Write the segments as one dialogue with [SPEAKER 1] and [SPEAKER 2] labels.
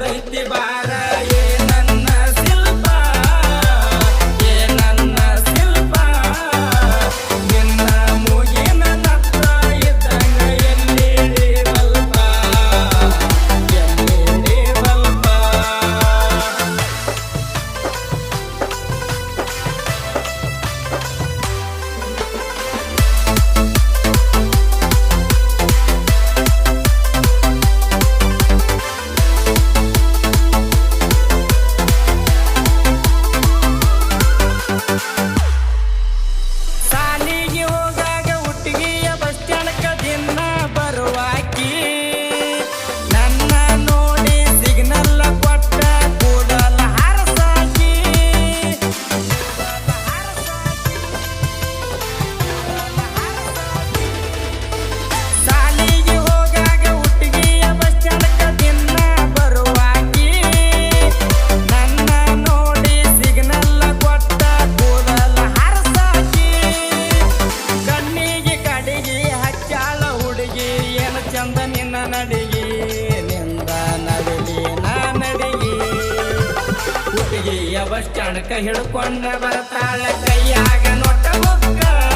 [SPEAKER 1] ಬಂದೈತಿ ಬಾ ಬಸ್ ಸ್ಟ್ಯಾಂಡ್ಕ ಹಿಡ್ಕೊಂಡ ಬರ್ತಾಳೆ ಕೈಯಾಗ ನೋಟ ಹೋಗ್ತಾಳೆ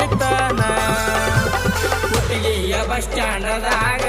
[SPEAKER 1] ಹೊಡಿತಾನ ಕುಟ್ಟಿಗೆಯ ಬಸ್ ಸ್ಟ್ಯಾಂಡದಾಗ